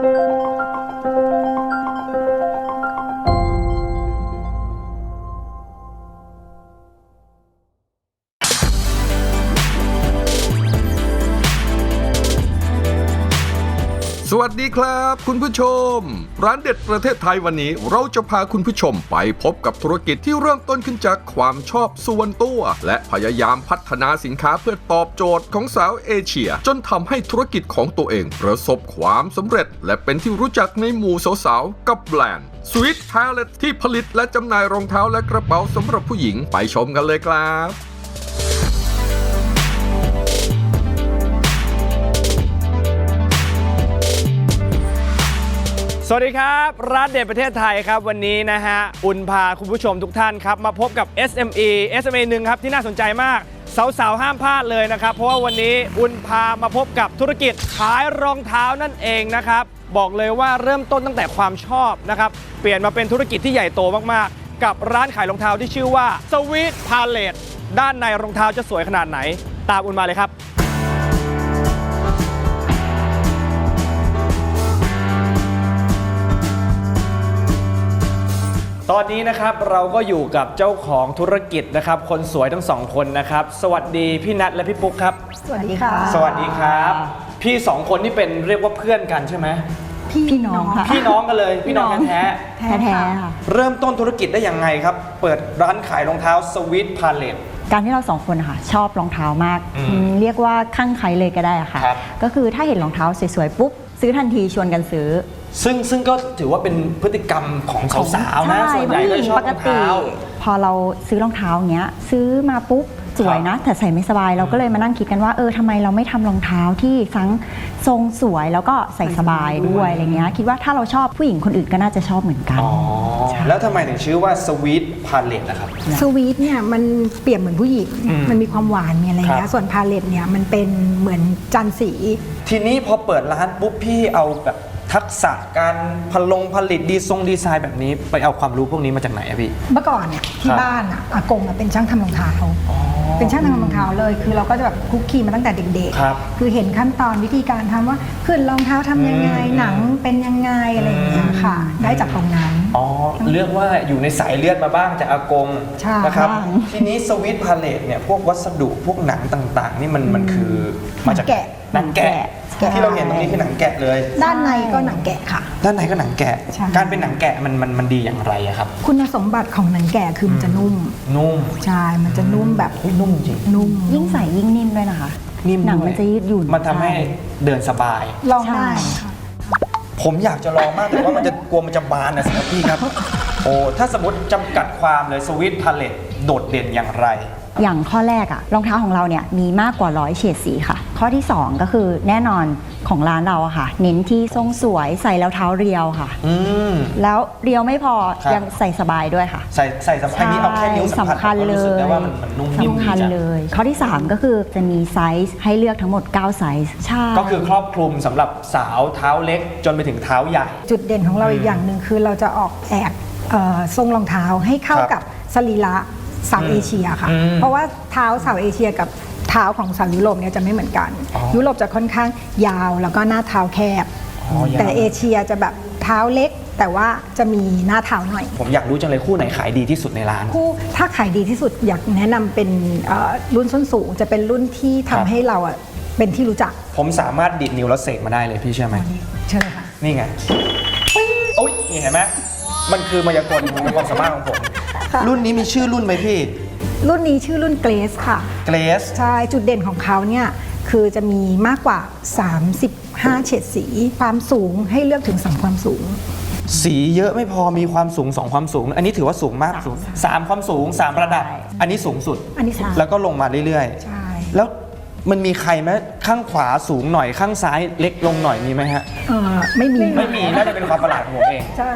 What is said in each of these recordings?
Thank you. สวัสดีครับ คุณผู้ชม ร้านเด็ดประเทศไทยวันนี้ เราจะพาคุณผู้ชมไปพบกับธุรกิจที่เริ่มต้นขึ้นจากความชอบส่วนตัว และพยายามพัฒนาสินค้าเพื่อตอบโจทย์ของสาวเอเชีย จนทำให้ธุรกิจของตัวเอง ประสบความสำเร็จ และเป็นที่รู้จักในหมู่สาวๆกับแบรนด์ Sweet Palette ที่ผลิตและจำหน่ายรองเท้าและกระเป๋าสำหรับผู้หญิงไปชมกันเลยครับ สวัสดีครับร้านเด็ดประเทศไทยครับวันนี้นะฮะอุ่นพาคุณผู้ชมทุกท่านครับมาพบกับ SME SME หนึ่งครับที่น่าสนใจมากสาวๆห้ามพลาดเลยนะครับ เพราะว่าวันนี้อุ่นพามาพบกับธุรกิจขายรองเท้านั่นเองนะครับ บอกเลยว่าเริ่มต้นตั้งแต่ความชอบนะครับ เปลี่ยนมาเป็นธุรกิจที่ใหญ่โตมากๆ กับร้านขายรองเท้าที่ชื่อว่า Sweet Palette ด้านในรองเท้าจะสวยขนาดไหน ตามอุ่นมาเลยครับ ตอนนี้นะครับเราก็อยู่กับเจ้าของธุรกิจนะครับ คนสวยทั้งสองคนนะครับ สวัสดีพี่นัทและพี่ปุ๊กครับ สวัสดีค่ะ สวัสดีครับ พี่สองคนนี่เป็นเรียกว่าเพื่อนกันใช่ไหมพี่น้องค่ะ พี่น้องกันเลย พี่น้องแท้แท้ๆค่ะๆเริ่มต้นธุรกิจได้ยังไงครับ เปิดร้านขายรองเท้าสวิตพาเลตการที่เราสองคนอะค่ะชอบรองเท้ามากอืมอืมเรียกว่าข้างใครเลยก็ได้อะค่ะครับก็คือถ้าเห็นรองเท้าสวยๆปุ๊บซื้อทันทีชวนกันซื้อ ซึ่งซึ่งก็ถือว่าเป็นพฤติกรรมของสาวๆนะใช่ส่วนใหญ่ก็ผู้ญิงชอบปรกองติเท้า พอเราซื้อรองเท้าเนี้ย ซื้อมาปุ๊บสวยนะ แต่ใส่ไม่สบายเราก็เลยมานั่งคิดกันว่าเออทำไมเราไม่ทำรองเท้าที่ทั้งทรงสวยแล้วก็ใส่สบายด้วยอะไรเงี้ยคิดว่าถ้าเราชอบผู้หญิงคนอื่นก็น่าจะชอบเหมือนกัน อ๋อใช่แล้วทำไมถึงชื่อว่าสวิตพาเลตนะครับ สวีทเนี่ยมันเปรียบเหมือนผู้หญิง อืมมันมีความหวานมีอะไรครัเงี้บยส่วนพาเลตเนี่ยมันเป็นเหมือนจันทร์สี ทีนี้พอเปิดร้านปุ๊บพี่เอาแบบ ทักษะการผลงผลิตดีทรงดีไซน์แบบนี้ ไปเอาความรู้พวกนี้มาจากไหนอะพี่ เมื่อก่อนเนี่ยที่ครับบ้านอะอากงอะเป็นช่างทำรองเท้า เป็นช่างทำรองเท้าเลย คือเราก็จะแบบคุกคีมาตั้งแต่เด็กครับคือเห็นขั้นตอนวิธีการทำว่าขึ้นรองเท้าทำยังไง อืมหนังเป็นยังไงอะไรอย่างเงี้ยค่ะ ได้จากตรงนั้น อ๋อเรียกว่าอยู่ในสายเลือดมาบ้างจากอากงใช่นะครับทีนี้สวิตพาเลตเนี่ยพวกวัสดุพวกหนังต่างๆ นี่มันมันคือมาจากหนังแกะหนังแกะแกะ ที่เราเห็นตรงนี้คือหนังแกะเลย ด้านในก็หนังแกะค่ะ ด้านในก็หนังแกะ ใช่ การเป็นหนังแกะมันมันมันดีอย่างไรอะครับ คุณสมบัติของหนังแกะคือมันจะนุ่มนุ่มใช่มันจะนุ่มแบบอุ๊ยนุ่มจริงนุ่ม ยิ่งใส่ยิ่งนิ่มด้วยนะคะ นิ่มหนังด้วยมันจะยืดหยุ่น มันทำให้เดินสบาย ลองใช่ได้ค่ะ ผมอยากจะลองมากแต่ว่ามันจะกลัวมันจะบานนะสิครับพี่ครับโอ้ถ้าสมมติจำกัดความเลยสวิตพาเลตโดดเด่นอย่างไร อย่างข้อแรกอะรองเท้าของเราเนี่ยมีมากกว่าร้อยเฉดสีค่ะ ข้อที่ 2 ก็คือแน่นอนของร้านเราอะค่ะ เน้นที่ทรงสวยใส่แล้วเท้าเรียวค่ะ อืม แล้วเรียวไม่พอครับ ยังใส่สบายด้วยค่ะ ใส่ใส่สัมผัสนี้เอาแค่นิ้วสัมผัสสำคัญก็เลรู้สึกยได้ว่ามันมันนุ่มนิ่มสำคัญดีจังเลย ข้อที่ 3 ก็คือจะมีไซส์ให้เลือกทั้งหมด 9 ไซส์ใช่ก็คือครอบคลุมสำหรับสาวเท้าเล็กจนไปถึงเท้าใหญ่ จุดเด่นของเราอีกอย่างหนึ่งคือเราจะออกแบบเอ่อทรงรองเท้าให้เข้าครับกับสรีระสาวอืมเอเชียค่ะ อืมเพราะว่าเท้าสาวเอเชียกับ เท้าของสาวยุโรปเนี่ยจะไม่เหมือนกันอ๋อยุโรปจะค่อนข้างยาวแล้วก็หน้าเท้าแคบ อ๋อยาว แต่เอเชียจะแบบเท้าเล็ก แต่ว่าจะมีหน้าเท้าหน่อย ผมอยากรู้จังเลยคู่ไหนขายดีที่สุดในร้าน คู่ถ้าขายดีที่สุดอยากแนะนำเป็นเอ่อรุ่นส้นสูงจะเป็นรุ่นที่ครัทำบ ให้เราอะเป็นที่รู้จักผมสามารถดิดนิ้วแล้วเสกมาได้เลยพี่เชื่อไหมเชิญเลยค่ะ นี่ไงโอ้ยนี่เห็นไหมมันคือมายากลมันเป็นความสามารถของผมค่ะรุ่นนี้มีชื่อรุ่นไหมพี่ รุ่นนี้ชื่อรุ่นเกรสค่ะ เกรส ใช่จุดเด่นของเขาเนี่ยคือจะมีมากกว่า 35 เฉดสี ความสูงให้เลือกถึง 3 ความสูง สีเยอะไม่พอมีความสูงสองความสูง อันนี้ถือว่าสูงมากสูงสามความสูงสามระดับ อันนี้สูงสุด อันนี้สูง แล้วก็ลงมาเรื่อยใช่ๆแล้วมันมีใครไหมข้างขวาสูงหน่อยข้างซ้ายเล็กลงหน่อยมีไหมฮะเอ่อไม่มีไม่มีน่าจะเป็นความประหลาดของผมเอง ใช่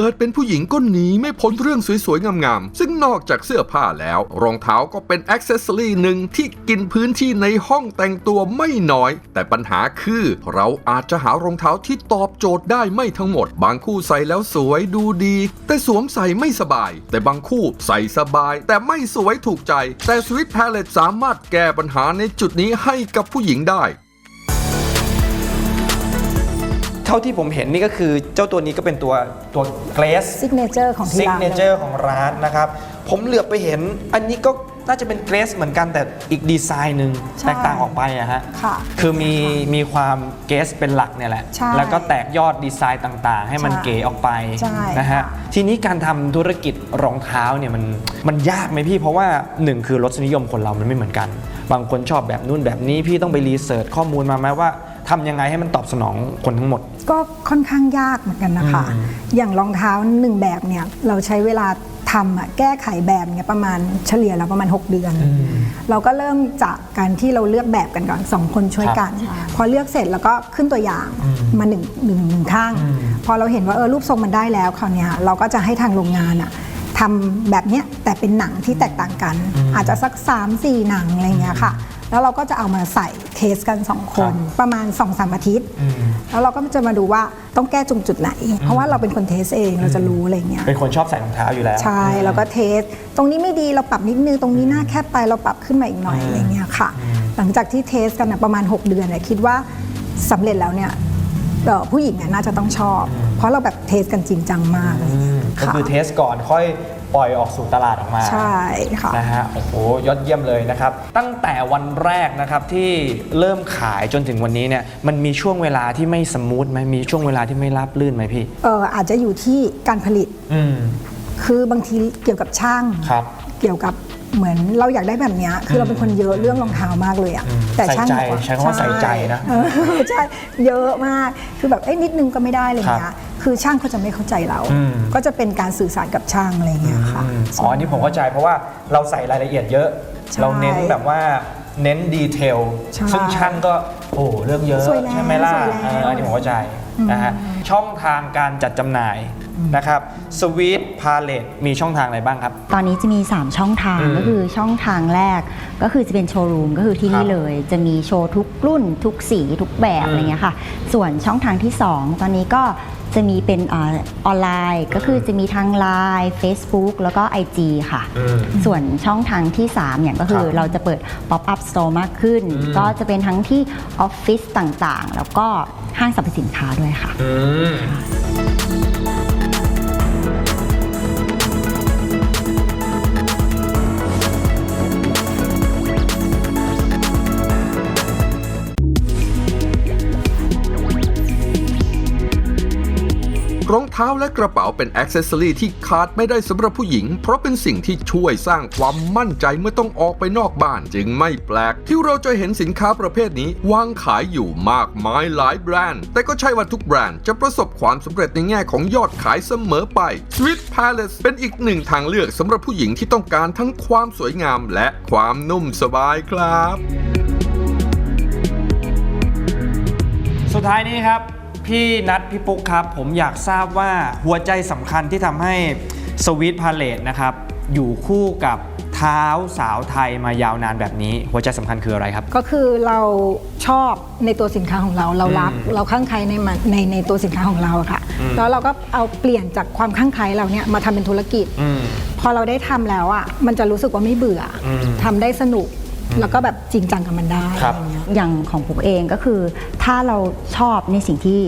เกิดเป็นผู้หญิงก็หนีไม่พ้นเรื่องสวยๆ งามๆ ซึ่งนอกจากเสื้อผ้าแล้ว รองเท้าก็เป็นอ็อกเซสซอรีหนึ่งที่กินพื้นที่ในห้องแต่งตัวไม่น้อย แต่ปัญหาคือเราอาจจะหารองเท้าที่ตอบโจทย์ได้ไม่ทั้งหมด บางคู่ใส่แล้วสวยดูดี แต่สวมใส่ไม่สบาย แต่บางคู่ใส่สบาย แต่ไม่สวยถูกใจ แต่ Sweet Palette สามารถแก้ปัญหาในจุดนี้ให้กับผู้หญิงได้ เท่าที่ผมเห็นนี่ก็คือเจ้าตัวนี้ก็เป็นตัวตัวเกรสซิกเนเจอร์ของที่ซิกร้านเนเจอร์ของร้านนะครับ ผมเหลือบไปเห็น อันนี้ก็น่าจะเป็นเกรสเหมือนกันแต่อีกดีไซน์หนึ่งใช่แตกต่างออกไปอะฮะค่ะคือมีมีความเกสเป็นหลักเนี่ยแหละ ใช่แล้วก็แตกยอดดีไซน์ต่างๆ ให้มันใช่เก๋ออกไปใช่นะฮะค่ะ ทีนี้การทำธุรกิจรองเท้าเนี่ยมันมันยากไหมพี่เพราะว่าหนึ่งคือรสนิยมคนเรามันไม่เหมือนกัน บางคนชอบแบบนู่นแบบนี้พี่ต้องไปรีเสิร์ชข้อมูลมาไหมว่า ทำยังไงให้มันตอบสนองคนทั้งหมด ก็ค่อนข้างยากเหมือนกันนะคะ อย่างรองเท้าหนึ่งแบบเนี่ยเราใช้เวลาทำอะแก้ไขแบบเนี่ยประมาณเฉลี่ยแล้วประมาณ 6 เดือน เราก็เริ่มจากการที่เราเลือกแบบกันก่อนสองคนช่วยกัน พอเลือกเสร็จแล้วก็ขึ้นตัวอย่างมาหนึ่งหนึ่งหนึ่งข้าง พอเราเห็นว่าเออรูปทรงมันได้แล้วคราวเนี้ยเราก็จะให้ทางโรงงานอะทำแบบเนี้ยแต่เป็นหนังที่แตกต่างกัน อาจจะสัก 3-4 หนังอะไรเงี้ยค่ะ แล้วเราก็จะเอามาใส่เทสกัน 2 คนประมาณ2-3อาทิตย์ แล้วเราก็จะมาดูว่าต้องแก้จุงจุดไหน เพราะว่าเราเป็นคนเทสเองเราจะรู้อะไรเงี้ยเป็นคนชอบใส่รองเท้าอยู่แล้ว ใช่แล้วก็เทส ตรงนี้ไม่ดีเราปรับนิดนึงตรงนี้หน้าแคบไปเราปรับขึ้นมาอีกหน่อยอะไรเงี้ยค่ะ หลังจากที่เทสกันนะประมาณ 6 เดือนเนี่ยคิดว่าสำเร็จแล้วเนี่ยเอ่อผู้หญิงเนี่ยน่าจะต้องชอบ เพราะเราแบบเทสกันจริงจังมากอะไรเงี้ยก็ค่ะคือเทสก่อนค่อย ปล่อยออกสู่ตลาดออกมาใช่ค่ะนะฮะโอ้โหยอดเยี่ยมเลยนะครับ ตั้งแต่วันแรกนะครับที่เริ่มขายจนถึงวันนี้เนี่ยมันมีช่วงเวลาที่ไม่สมูทไหมมีช่วงเวลาที่ไม่ราบลื่นไหมพี่เอออาจจะอยู่ที่การผลิต อืมคือบางทีเกี่ยวกับช่าง ครับ เกี่ยวกับ เหมือนเราอยากได้แบบเนี้ยคือเราเป็นคนเยอะเรื่องรองเท้ามากเลยอะแต่ช่างใส่ใจบอกว่าใช้คำว่าใส่ใจนะเออใช่เยอะมากคือแบบเอ้ยนิดนึงก็ไม่ได้อะไรเงี้ครัยบคือช่างเขาจะไม่เข้าใจเรา อืม ก็จะเป็นการสื่อสารกับช่างอะไรเงี้ยค่ะ อืมอ๋ออันนี้ผมเข้าใจเพราะว่าเราใส่รายละเอียดเยอะ ใช่เราเน้นแบบว่าเน้นดีเทล ใช่ซึ่งช่างก็โอ้โหเรื่องเยอะสวยแล้วใช่ไหมล่ะสวยแล้ว เอออันนี้ผมเข้าใจ นะฮะช่องทางการจัดจำหน่ายนะครับสวีทพาเลตมีช่องทางอะไรบ้างครับ ตอนนี้จะมี 3 ช่องทางอืมก็คือช่องทางแรกก็คือจะเป็นโชว์รูมก็คือที่ครันี่บเลย จะมีโชว์ทุกรุ่น ทุกสีทุกแบบอืมอะไรเงี้ยค่ะ ส่วนช่องทางที่ 2 ตอนนี้ก็ จะมีเป็นอาออนไลน์ ก็คือจะมีทาง Line Facebook แล้วก็ IG ค่ะอืมส่วนช่องทางที่3เนี่ยก็คือครับเราจะเปิด Pop Up Store มากขึ้นอืมก็จะเป็นทั้งที่ออฟฟิศต่างๆ แล้วก็ห้างสรรพสินค้าด้วยค่ะ รองเท้าและกระเป๋าเป็นอ็อกเซสซอรีที่ขาดไม่ได้สำหรับผู้หญิง เพราะเป็นสิ่งที่ช่วยสร้างความมั่นใจเมื่อต้องออกไปนอกบ้านจึงไม่แปลก ที่เราจะเห็นสินค้าประเภทนี้วางขายอยู่มากมายหลายแบรนด์ แต่ก็ใช่ว่าทุกแบรนด์จะประสบความสำเร็จในแง่ของยอดขายเสมอไป Sweet Palace เป็นอีกหนึ่งทางเลือกสำหรับผู้หญิงที่ต้องการทั้งความสวยงามและความนุ่มสบายครับ สุดท้ายนี้ครับ พี่นัทพี่ปุ๊กครับ ผมอยากทราบว่าหัวใจสำคัญที่ทำให้สวีทพาเลตนะครับ อยู่คู่กับเท้าสาวไทยมายาวนานแบบนี้ หัวใจสำคัญคืออะไรครับ ก็คือเราชอบในตัวสินค้าของเราเรารักอืมเราข้างใครในมันในในตัวสินค้าของเราอะค่ะอืมแล้วเราก็เอาเปลี่ยนจากความข้างใครเราเนี่ยมาทำเป็นธุรกิจอืมพอเราได้ทำแล้วอะมันจะรู้สึกว่าไม่เบื่ออมทำได้สนุก แล้วก็แบบจริงจังกับมันได้ครับ อะไรเงี้ยอย่างของผมเองก็คือ ถ้าเราชอบในสิ่งที่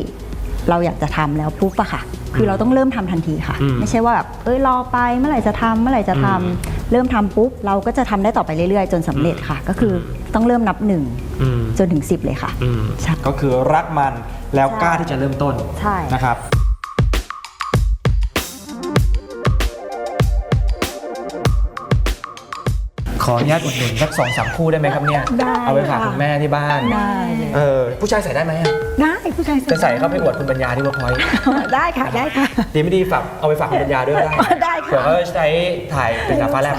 เราอยากจะทำแล้วปุ๊บอะค่ะ คือเราต้องเริ่มทำทันทีค่ะ อืมไม่ใช่ว่าแบบเอ้ยรอไปเมื่อไหร่จะทำเมื่อไหร่จะทำอืมเริ่มทำปุ๊บเราก็จะทำได้ต่อไปเรื่อยๆ จนสำเร็จค่ะ ก็คือต้องเริ่มนับหนึ่งอืม จนถึง10เลยค่ะอืมใช่ ก็คือรักมันแล้วกล้าที่จะเริ่มต้นใช่ นะครับ ขออนุญาตอุดหนุนสักสองสามคู่ได้ไหมครับเนี่ย ได้เอาไปฝากค่ะ คุณแม่ที่บ้าน ได้เลยเออ ผู้ชายใส่ได้ไหมอะได้ผู้ชายจะใส่เข้าไปอวดคุณปัญญาที่เวิร์กพอยต์ได้ค่ะได้ค่ะ ดีไม่ดีฝากเอาไปฝากคุณปัญญาด้วยก็ได้ได้ค่ะ เผื่อเขาจะใช้ถ่ายเป็นกาฟ้าแลบ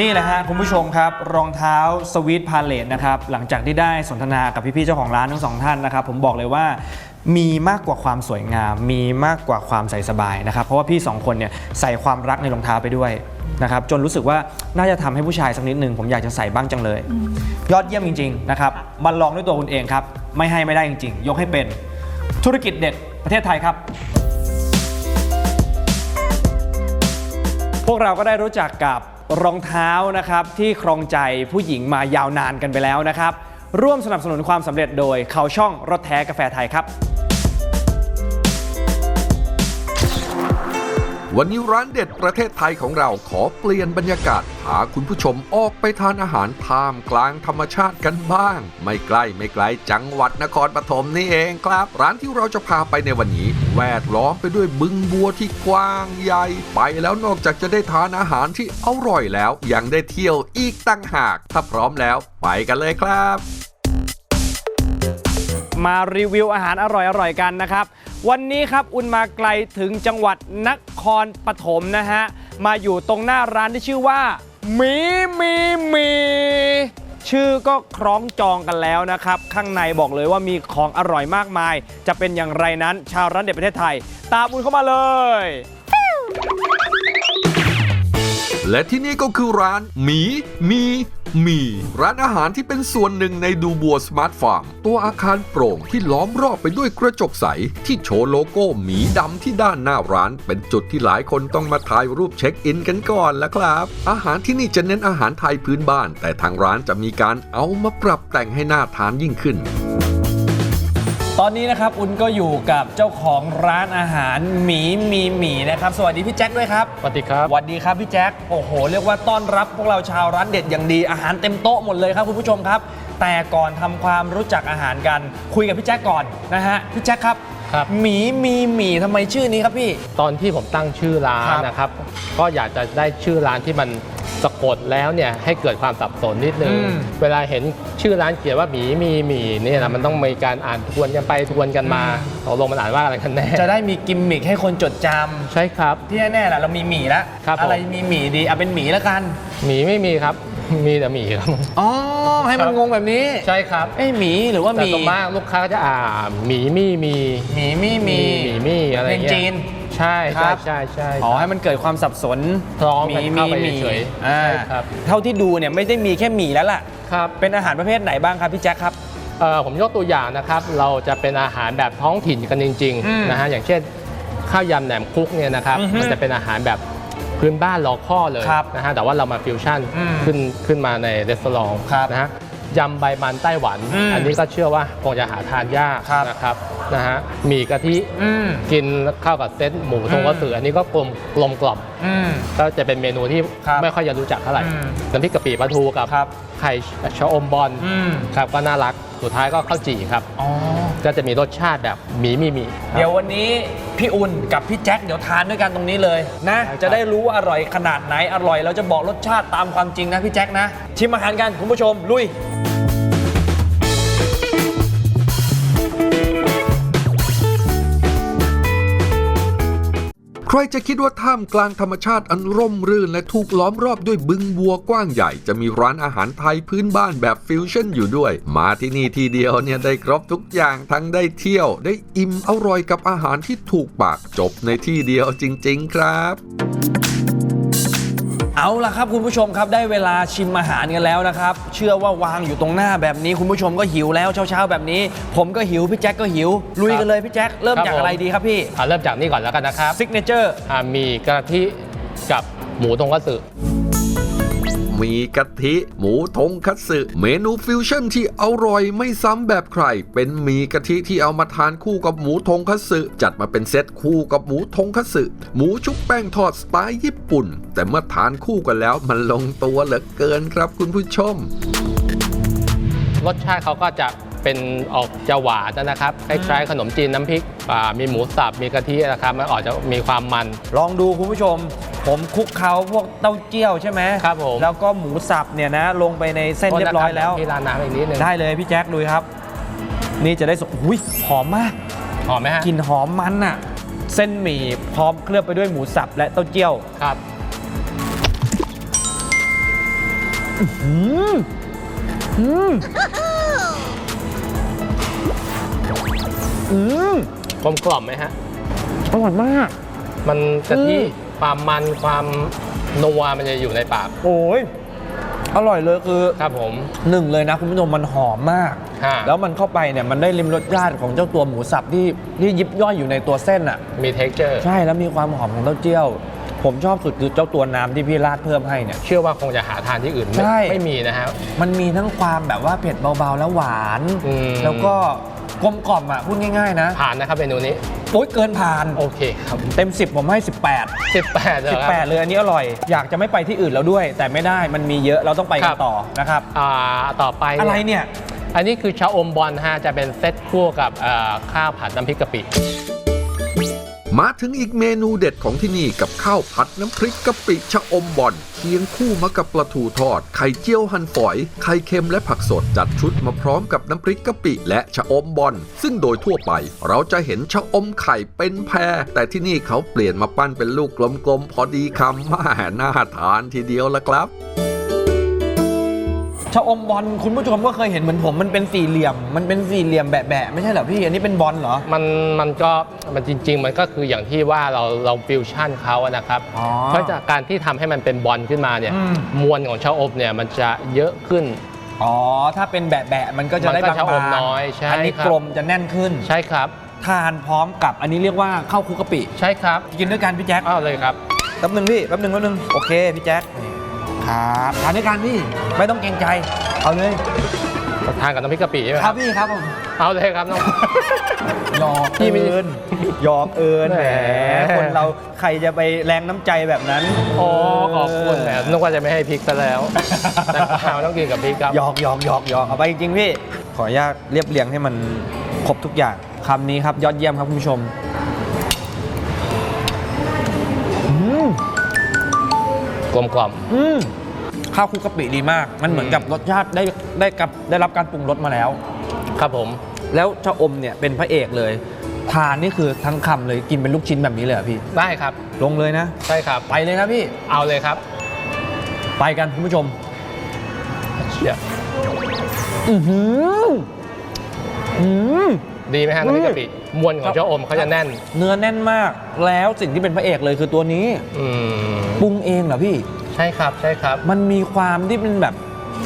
นี่แหละฮะคุณผู้ชมครับ รองเท้าสวีทพาเลตนะครับ หลังจากที่ได้สนทนากับพี่ๆเจ้าของร้านทั้งสองท่านนะครับ ผมบอกเลยว่ามีมากกว่าความสวยงาม มีมากกว่าความใส่สบายนะครับ เพราะว่าพี่สองคนเนี่ยใส่ความรักในรองเท้าไปด้วย นะครับจนรู้สึกว่าน่าจะทำให้ผู้ชายสักนิดหนึ่งผมอยากจะใส่บ้างจังเลย ยอดเยี่ยมจริงๆนะครับมาลองด้วยตัวคุณเองครับ ไม่ให้ไม่ได้จริง ๆ ยกให้เป็นธุรกิจเด็ดประเทศไทยครับ พวกเราก็ได้รู้จักกับรองเท้านะครับที่ครองใจผู้หญิงมายาวนานกันไปแล้วนะครับ ร่วมสนับสนุนความสำเร็จโดยเขาช่องรถแท้กาแฟไทยครับ วันนี้ร้านเด็ดประเทศไทยของเราขอเปลี่ยนบรรยากาศพาคุณผู้ชมออกไปทานอาหารท่ามกลางธรรมชาติกันบ้าง ไม่ใกล้ไม่ไกลจังหวัดนครปฐมนี่เองครับ ร้านที่เราจะพาไปในวันนี้ แวดล้อมไปด้วยบึงบัวที่กว้างใหญ่ไปแล้วนอกจากจะได้ทานอาหารที่อร่อยแล้ว ยังได้เที่ยวอีกตั้งหาก ถ้าพร้อมแล้ว ไปกันเลยครับ มารีวิวอาหารอร่อยๆกันนะครับ วันนี้ครับอุ่นมาไกลถึงจังหวัดนครปฐมนะฮะ มาอยู่ตรงหน้าร้านที่ชื่อว่าหมีมีหมีชื่อก็คล้องจองกันแล้วนะครับ ข้างในบอกเลยว่ามีของอร่อยมากมาย จะเป็นอย่างไรนั้น ชาวร้านเด็ดประเทศไทย ตามอุ่นเข้ามาเลย และที่นี่ก็คือร้านหมีมีมีร้านอาหารที่เป็นส่วนหนึ่งในดูบัวสมาร์ทฟาร์ม ตัวอาคารโปร่งที่ล้อมรอบไปด้วยกระจกใส ที่โชว์โลโก้หมีดำที่ด้านหน้าร้าน เป็นจุดที่หลายคนต้องมาถ่ายรูปเช็คอินกันก่อนแล้วครับ อาหารที่นี่จะเน้นอาหารไทยพื้นบ้าน แต่ทางร้านจะมีการเอามาปรับแต่งให้น่าทานยิ่งขึ้น ตอนนี้นะครับอุ่นก็อยู่กับเจ้าของร้านอาหารหมีมีหมีนะครับ สวัสดีพี่แจ็คด้วยครับสวัสดีครับสวัสดีครับพี่แจ็คโอ้โห เรียกว่าต้อนรับพวกเราชาวร้านเด็ดอย่างดีอาหารเต็มโต๊ะหมดเลยครับคุณผู้ชมครับ แต่ก่อนทำความรู้จักอาหารกัน คุยกับพี่แจ็คก่อนนะฮะพี่แจ็คครับครับหมีมีหมีทำไมชื่อนี้ครับพี่ ตอนที่ผมตั้งชื่อร้าครันบนะครับ ก็อยากจะได้ชื่อร้านที่มัน สะกดแล้วเนี่ยให้เกิดความสับสนนิดนึง อืม เวลาเห็นชื่อร้านเขียนว่าหมีมีหมีเนี่ยนะมันต้องมีการอ่านทวนกันไปทวนกันมาตกลงมันอ่านว่าอะไรกันแน่จะได้มีกิมมิคให้คนจดจำใช่ครับ ที่แน่ๆแหละเรามีหมีแล้วครับผม อะไรมีหมีดีเอาเป็นหมีแล้วกันหมีไม่มีครับ มีแต่หมีครับ อ๋อให้มันครับงงแบบนี้ใช่ครับเอ้ยหมีหรือว่าหแต่มีส่วนมากลูกค้าก็จะอ่านหมีมีมี หมีมีหมีหมีมีอะไรเพลงเงี้ย จีน ใช่ครัใช่บใช่ใช่อ๋อให้มันเกิดความสับสนพร้อมหกันเข้าไปเฉยๆอ่าใช่ครับเท่าที่ดูเนี่ยไม่ได้มีแค่หมี่แล้วล่ะ ครับเป็นอาหารประเภทไหนบ้างครับพี่แจ็คครับ เอ่อผมยกตัวอย่างนะครับ เราจะเป็นอาหารแบบท้องถิ่นกันจริงอืมๆนะฮะอย่างเช่นข้าวยำแหนมคลุกเนี่ยนะครับอือฮึมันจะเป็นอาหารแบบพื้นบ้านลอข้อเลยครับนะฮะแต่ว่าเรามาฟิวชั่นอืมขึ้นขึ้นมาในรีสอร์ทครับ นะฮะ ยำใบมันไต้หวัน อืมอันนี้ก็เชื่อว่าคงจะหาทานยากครับนะครับนะฮะหมี่กะทิอืมกินเข้าวกับเซตหมูทงกระสืออันนี้ก็กลมกลมกล่อมอืม ก็จะเป็นเมนูที่ครับไม่ค่อยจะรู้จักเท่าไหร่อืมน้ำพริกกะปิปลาทูกับครับไข่ชะอมบอลอืมครับก็น่ารักสุดท้ายก็ข้าวจี่ครับอ๋อก็จะมีรสชาติแบบหมีมีหมีครับเดี๋ยววันนี้พี่อุ่นกับพี่แจ็คเดี๋ยวทานด้วยกันตรงนี้เลยนะได้ครับจะได้รู้ว่าอร่อยขนาดไหนอร่อยเราจะบอกรสชาติตามความจริงนะพี่แจ็คนะชิมอาหารกันคุณผู้ชมลุย รจะคิดว่าท่ามกลางธรรมชาติอันร่มรื่นและถูกล้อมรอบด้วยบึงบัวกว้างใหญ่ จะมีร้านอาหารไทยพื้นบ้านแบบฟิวชั่นอยู่ด้วย มาที่นี่ทีเดียวเนี่ยได้ครบทุกอย่างทั้งได้เที่ยวได้อิ่มอร่อยกับอาหารที่ถูกปากจบในที่เดียวจริง ๆ ครับ เอาล่ะครับคุณผู้ชมครับได้เวลาชิมอาหารกันแล้วนะครับ เชื่อว่าวางอยู่ตรงหน้าแบบนี้ คุณผู้ชมก็หิวแล้วเช้าๆแบบนี้ ผมก็หิวพี่แจ็คก็หิวลุยกันเลยพี่แจ็คเริ่มครับจากผมอะไรดีครับพี่ อะเริ่มจากนี่ก่อนแล้วกันนะครับซิกเนเจอร์ อะมีกะทิกับหมูทงกระสือ มีกะทิ หมูทงคัตสึเมนูฟิวชั่นที่อร่อยไม่ซ้ำแบบใคร เป็นหมีกะทิที่เอามาทานคู่กับหมูทงคัตสึจัดมาเป็นเซตคู่กับหมูทงคัตสึหมูชุบแป้งทอดสไตล์ญี่ปุ่น แต่เมื่อทานคู่กันแล้วมันลงตัวเหลือเกินครับคุณผู้ชม รสชาติเขาก็จะเป็นออกจะหวานนะครับคล้ายๆขนมจีนน้ำพริกอ่ามีหมูสับมีกะทินะครับมันออกจะมีความมัน ลองดูคุณผู้ชม ผมคลุกเคล้าพวกเต้าเจี้ยวใช่ไหมครับผม แล้วก็หมูสับเนี่ยนะลงไปในเส้นเรียบร้อยแล้วที่ร้านน้ำอีกนิดนึงได้เลยพี่แจ็คดูครับ นี่จะได้สอุ้ยหอมมากหอมไหมฮะกลิ่นหอมมันอะเส้นหมี่พร้อมเคลือบไปด้วยหมูสับและเต้าเจี้ยวครับอืมกลมกล่อมไหมฮะอร่อยมาก มันกะทิอืม ความมันความนัวมันจะอยู่ในปากโอ้ยอร่อยเลยคือครับผมหนึ่งเลยนะคุณผู้ชมมันหอมมาก ฮะ แล้วมันเข้าไปเนี่ยมันได้ริมรสชาติของเจ้าตัวหมูสับที่ที่ยิบย่อยอยู่ในตัวเส้นอะ มี texture ใช่แล้วมีความหอมของเต้าเจี้ยว ผมชอบสุดคือเจ้าตัวน้ำที่พี่ราดเพิ่มให้เนี่ย เชื่อว่าคงจะหาทานที่อื่นไม่ใช่ ไม่มีนะฮะ มันมีทั้งความแบบว่าเผ็ดเบาๆ แล้วหวาน อืม แล้วก็กลมกล่อมอะพูดง่ายๆนะ ผ่านนะครับเมนูนี้ โอ๊ยเกินผ่าน โอเคครับ เต็ม 10 ผมให้ 18 18เลยครับ 18 เลยอันนี้อร่อย อยากจะไม่ไปที่อื่นแล้วด้วย แต่ไม่ได้มันมีเยอะเราต้องไปกัครันบ ต่อนะครับ อ่าต่อไปอะไรเนี่ย อันนี้คือชาอมบอลฮะจะเป็นเซตคู่กับเอ่อข้าวผัดน้ำพริกกะปิ มาถึงอีกเมนูเด็ดของที่นี่กับข้าวผัดน้ำพริกกะปิชะอมบอนเคียงคู่มากับปลาทูทอด ไข่เจียวหั่นฝอย ไข่เค็มและผักสดจัดชุดมาพร้อมกับน้ำพริกกะปิและชะอมบอนซึ่งโดยทั่วไป เราจะเห็นชะอมไข่เป็นแพร แต่ที่นี่เขาเปลี่ยนมาปั้นเป็นลูกกลมๆพอดีคำมาน่าทานทีเดียวละครับ ชะอมบอลคุณผู้ชมก็เคยเห็นเหมือนผมมันเป็นสี่เหลี่ยม มันเป็นสี่เหลี่ยมแบะๆไม่ใช่เหรอพี่อันนี้เป็นบอลเหรอ มันมันก็มันจริง ๆ มันก็คืออย่างที่ว่าเราเราฟิวชั่นเขาอะนะครับอ๋อเพราะจากการที่ทำให้มันเป็นบอลขึ้นมาเนี่ยอืม มวลของชาอมเนี่ยมันจะเยอะขึ้น อ๋อถ้าเป็นแบะๆมันก็จะมันได้ก็บางชะอมๆน้อยใช่อันนี้ครับ กลมจะแน่นขึ้น ใช่ครับ ทานพร้อมกับอันนี้เรียกว่าข้าวคลุกกะปิใช่ครับกินด้วยกันพี่แจ็คอ้าวเลยครับแป๊บหนึงพี่แป๊บหนึงแป๊บหนึงโอเคพี่แจ็ค ครับทานด้วยกันพี่ไม่ต้องเกรงใจเอาเลยทานกับน้ำพริกกะปิใช่ไหมคครัรับบพี่ครับผมเอาเลยครับน้องหยอกพี่ไม่เอินหยอกเอินแหมแหมคนเราใครจะไปแรงน้ำใจแบบนั้นโอ้ขอบคุณแหมนึกว่าจะไม่ให้พริกซะแล้วแต่เปล่าต้องกินกับพริกครับหยอกหยอกหยอกหยอกเอาไปจริงๆพี่ขออนุญาตเรียบเรียงให้มันครบทุกอย่างคำนี้ครับยอดเยี่ยมครับคุณผู้ชม กลมกล่อมอืมข้าวคลุกกะปิดีมาก มันเหมือนกับรสชาติได้ได้กับได้รับการปรุงรสมาแล้ว ครับผม แล้วชะอมเนี่ยเป็นพระเอกเลย ทานนี่คือทั้งคำเลยกินเป็นลูกชิ้นแบบนี้เลยเหรอพี่ ได้ครับ ลงเลยนะ ใช่ครับไปเลยนะพี่ เอาเลยครับไปกันคุณผู้ชม เชี่ยอือหืออืม ดีไหมฮะน้ำพริกกะปิมวลของชาอมเขาจะแน่น เนื้อแน่นมาก แล้วสิ่งที่เป็นพระเอกเลยคือตัวนี้ อืม ปรุง เองเหรอพี่ ใช่ครับใช่ครับ มันมีความที่เป็นแบบ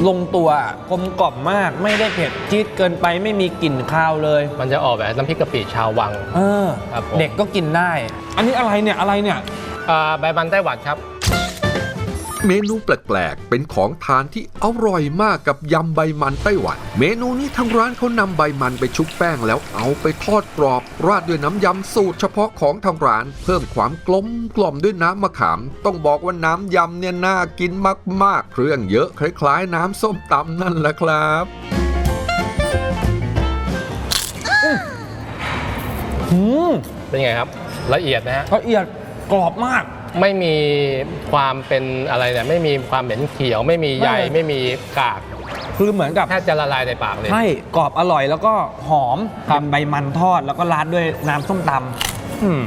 ลงตัวกลมกล่อมมาก ไม่ได้เผ็ดจี๊ดเกินไปไม่มีกลิ่นคาวเลย มันจะออกแบบน้ำพริกกะปิชาววัง เออ ครับผม เด็กก็กินได้ อันนี้อะไรเนี่ยอะไรเนี่ย อ่าใบมันไต้หวันครับ เมนูแปลกๆ เป็นของทานที่อร่อยมากกับยำใบมันไต้หวัน เมนูนี้ทางร้านเขานำใบมันไปชุบแป้งแล้วเอาไปทอดกรอบ ราดด้วยน้ำยำสูตรเฉพาะของทางร้าน เพิ่มความกลมกล่อมด้วยน้ำมะขาม ต้องบอกว่าน้ำยำเนี่ยน่ากินมากๆ เครื่องเยอะคล้ายๆ น้ำส้มตำนั่นแหละครับอืมเป็นไงครับ ละเอียดนะฮะละเอียดกรอบมาก ไม่มีความเป็นอะไรเนี่ยไม่มีความเหม็นเขียว ไม่มีใยไม่ ไม่มีกากคือเหมือนกับ แทบจะละลายในปากเลย ใช่กรอบอร่อยแล้วก็หอมเป็นใบมันทอดแล้วก็ราดด้วยน้ำส้มตำอืม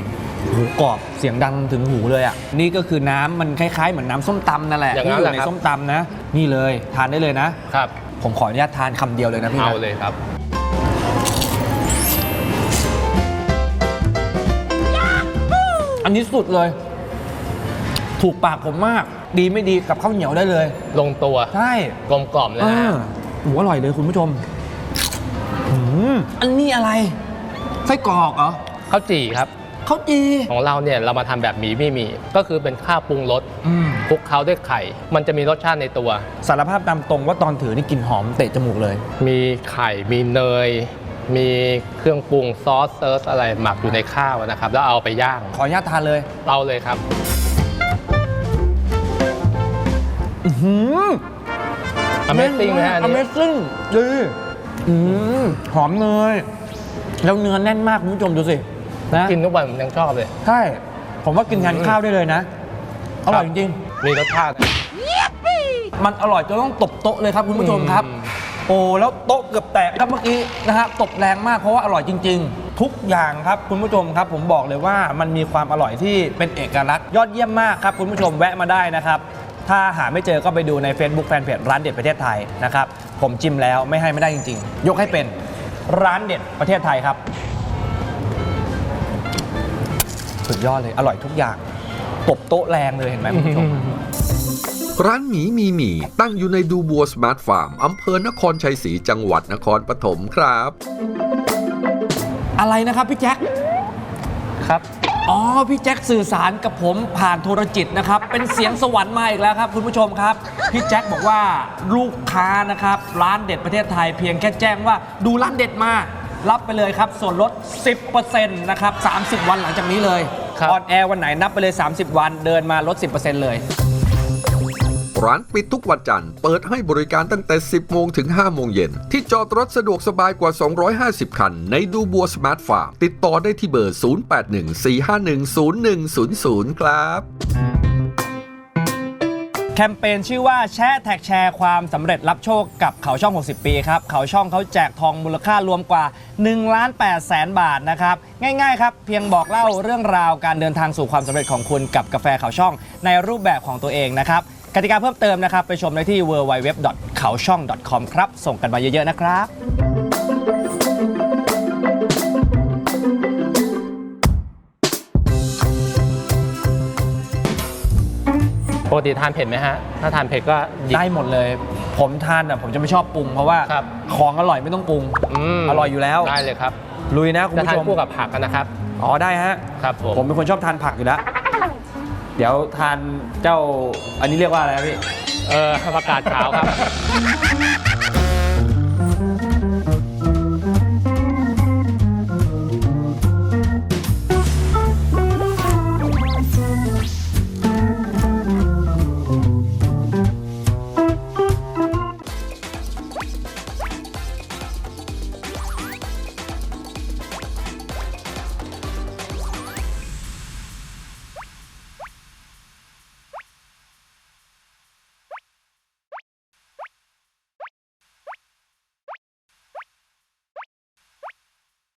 หูกรอบเสียงดังถึงหูเลยอะนี่ก็คือน้ำมันคล้ายๆเหมือนน้ำส้มตำนั่นแหละอย่างนั้นที่อแหละยู่ในครับ ส้มตำนะ นี่เลยทานได้เลยนะ ครับผมขออนุญาตทานคำเดียวเลยนะพี่นะ เอาเลยครับ อันนี้สุดเลย ถูกปากผมมาก ดีไม่ดีกับข้าวเหนียวได้เลย ลงตัวใช่กลมกล่อมนะอ่าฮะหูอร่อยเลยคุณผู้ชมอืมอันนี้อะไรไส้กรอกเหรอข้าวจี่ครับ ข้าวจี ของเราเนี่ยเรามาทำแบบหมีไม่มี ก็คือเป็นข้าวปรุงรสอืม คลุกเคล้าด้วยไข่ มันจะมีรสชาติในตัว สารภาพตามตรงว่าตอนถือนี่กลิ่นหอมเตะจมูกเลย มีไข่ มีเนย มีเครื่องปรุงซอสเซิร์ชอะไรหมักอยู่ในข้าวนะครับ แล้วเอาไปย่าง ขออนุญาตทานเลย เอาเลยครับ อืม Amazing นะฮะอันนี้ Amazing ดีอืมหอมเนยแล้วเนื้อแน่นมากคุณผู้ชมดูสินะกินทุกวันผมยังชอบเลย ใช่ผมว่ากินแทนข้าวได้เลยนะ อร่อยจริงมีรสชาติ ๆ มันอร่อยจนต้องตบโต๊ะเลยครับคุณผู้ชมครับ อืม โอ้แล้วโต๊ะเกือบแตกครับเมื่อกี้นะฮะตบแรงมากเพราะว่าอร่อยจริง ๆ ทุกอย่างครับคุณผู้ชมครับ ผมบอกเลยว่ามันมีความอร่อยที่เป็นเอกลักษณ์ยอดเยี่ยมมากครับคุณผู้ชมแวะมาได้นะครับ ถ้าหาไม่เจอก็ไปดูใน Facebook แฟนเพจร้านเด็ดประเทศไทยนะครับ ผมจิ้มแล้วไม่ให้ไม่ได้จริง ๆ ยกให้เป็นร้านเด็ดประเทศไทยครับ สุดยอดเลยอร่อยทุกอย่างตบโต๊ะแรงเลยเห็นไหมคุณผู้ชมร้านหมีมีหมีตั้งอยู่ในดูบัวสมาร์ทฟาร์มอำเภอนครชัยศรีจังหวัดนครปฐมครับ อะไรนะครับพี่แจ็คครับ อ๋อ พี่แจ็คสื่อสารกับผมผ่านโทรจิตนะครับ เป็นเสียงสวรรค์มาอีกแล้วครับ คุณผู้ชมครับ พี่แจ็คบอกว่าลูกค้านะครับ ร้านเด็ดประเทศไทยเพียงแค่แจ้งว่าดูร้านเด็ดมา รับไปเลยครับ ส่วนลด 10%นะครับ 30 วันหลังจากนี้เลยครับ ออนแอร์วันไหนนับไปเลย 30 วันเดินมาลด 10%เลย ร้านปิดทุกวันจันทร์ เปิดให้บริการตั้งแต่ 10 โมงถึง 5 โมงเย็น ที่จอดรถสะดวกสบายกว่า 250 คัน ในดูบัวสมาร์ทฟาร์มติดต่อได้ที่เบอร์ 0814510100 ครับแคมเปญชื่อว่าแชะแท็กแชร์ความสำเร็จรับโชคกับเขาช่อง 60 ปีครับ เขาช่องเขาแจกทองมูลค่ารวมกว่า1ล้าน8แสนบาทนะครับ ง่ายๆครับ เพียงบอกเล่าเรื่องราวการเดินทางสู่ความสำเร็จของคุณกับกาแฟเขาช่องในรูปแบบของตัวเองนะครับ กติกาเพิ่มเติมนะครับ ไปชมได้ที่ www เขาช่อง com ครับ ส่งกันมาเยอะ ๆ นะครับ ปกติทานเผ็ดไหมฮะ ถ้าทานเผ็ดก็หยิบ ได้หมดเลย ผมทานอะผมจะไม่ชอบปรุง เพราะว่าครับ ของอร่อยไม่ต้องปรุง มอร่อยอยู่แล้ว ได้เลยครับลุยนะคุณจะผู้ทานชมคู่กับผักกันนะครับ อ๋อได้ฮะ ครับผม ผมเป็นคนชอบทานผักอยู่แล้ว เดี๋ยวทานเจ้าอันนี้เรียกว่าอะไรครับพี่ เออประกาศขาวครับ